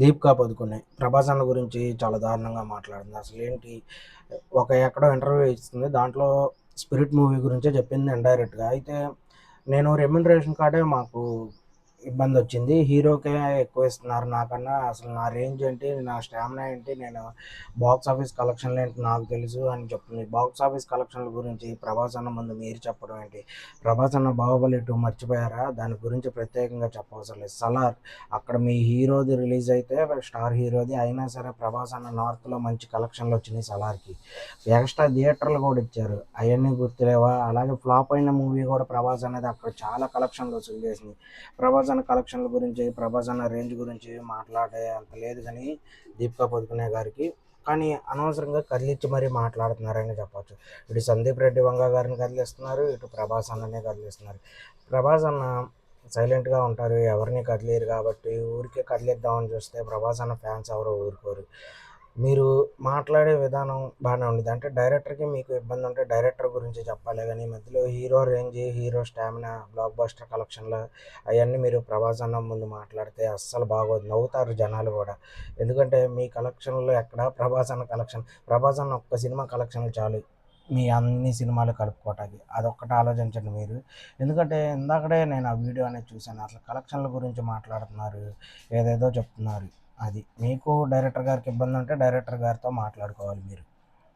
దీపికా పదుకునే. ప్రభాస్ అన్న గురించి చాలా దారుణంగా మాట్లాడింది. అసలు ఏంటి ఒక ఎక్కడో ఇంటర్వ్యూ ఇస్తుంది. దాంట్లో స్పిరిట్ మూవీ గురించే చెప్పింది ఇండైరెక్ట్గా. అయితే నేను రెమ్యునరేషన్ కార్డే మాకు ఇబ్బంది వచ్చింది. హీరోకే ఎక్కువ ఇస్తున్నారు నాకన్నా. అసలు నా రేంజ్ ఏంటి? నా స్టామినా ఏంటి? నేను బాక్స్ ఆఫీస్ కలెక్షన్లు ఏంటి నాకు తెలుసు అని చెప్తుంది. బాక్స్ ఆఫీస్ కలెక్షన్ల గురించి ప్రభాస్ అన్న ముందు మీరు చెప్పడం ఏంటి? ప్రభాస్ అన్న బాహుబలి టూ మర్చిపోయారా? దాని గురించి ప్రత్యేకంగా చెప్పవసరం లేదు. సలార్ అక్కడ మీ హీరోది రిలీజ్ అయితే స్టార్ హీరోది. అయినా సరే ప్రభాస్ అన్న నార్త్లో మంచి కలెక్షన్లు వచ్చినాయి సలార్కి. ఎక్స్ట్రా థియేటర్లు కూడా ఇచ్చారు. అవన్నీ గుర్తులేవా? అలాగే ఫ్లాప్ అయిన మూవీ కూడా ప్రభాస్ అనేది అక్కడ చాలా కలెక్షన్లు వసూలు చేసింది. ప్రభాస్ అన్న కలెక్షన్ల గురించి ప్రభాస్ అన్న రేంజ్ గురించి మాట్లాడే అంత లేదు కానీ దీపికా పదుకునే గారికి. కానీ అనవసరంగా కదిలిచ్చి మరీ మాట్లాడుతున్నారని చెప్పొచ్చు. ఇటు సందీప్ రెడ్డి వంగ గారిని కదిలిస్తున్నారు ఇటు ప్రభాస్ అన్ననే కదిలిస్తున్నారు. ప్రభాస్ అన్న సైలెంట్గా ఉంటారు ఎవరిని కదిలేరు కాబట్టి ఊరికే కదిలిద్దామని చూస్తే ప్రభాస్ అన్న ఫ్యాన్స్ ఎవరో ఊరుకోరు. మీరు మాట్లాడే విధానం బాగానే ఉండేది. అంటే డైరెక్టర్కి మీకు ఇబ్బంది ఉంటే డైరెక్టర్ గురించి చెప్పాలి. కానీ మధ్యలో hero range hero stamina blockbuster కలెక్షన్లు అవన్నీ మీరు ప్రభాస్ అన్న ముందు మాట్లాడితే అస్సలు బాగోదు. నవ్వుతారు జనాలు కూడా. ఎందుకంటే మీ కలెక్షన్లో ఎక్కడ ప్రభాస్ అన్న కలెక్షన్. ప్రభాస్ అన్న ఒక్క సినిమా కలెక్షన్లు చాలు. మీ అన్ని సినిమాలు కలుపుకోవటానికి. అదొక్కటి ఆలోచించండి మీరు. ఎందుకంటే ఇందాకడే నేను ఆ వీడియో అనేది చూశాను. అసలు కలెక్షన్ల గురించి మాట్లాడుతున్నారు. ఏదేదో చెప్తున్నారు. అది. మీకు డైరెక్టర్ గారికి ఇబ్బంది ఉంటే డైరెక్టర్ గారితో మాట్లాడుకోవాలి మీరు.